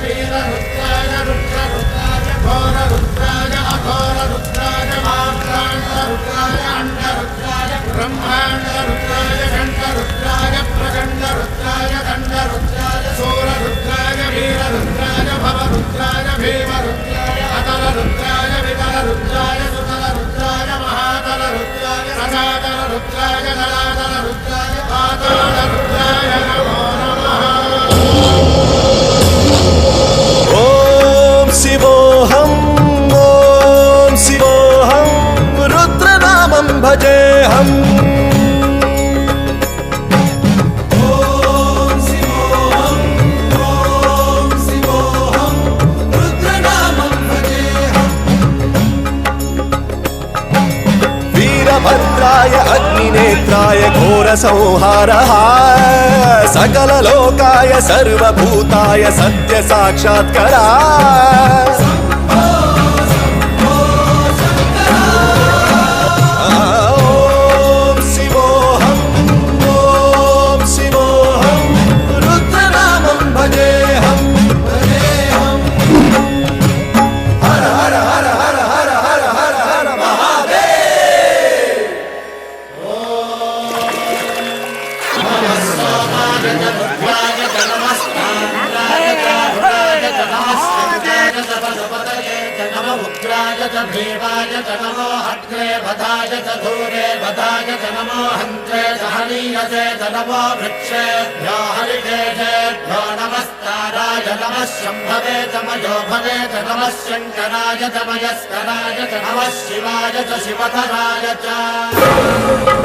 Happy भजेऽहम् वीरभद्राय अग्निनेत्राय घोरसंहारः सकललोकाय सर्वभूताय उग्राय च भीमाय च नमो हग्रे वधाय च धूरे वधाय च नमो हन्त्रे च हनीयसे च नमो वृक्षेभ्यो हरिकेशेभ्यो नमस्काराय नमः शिवाय च शिवधराय च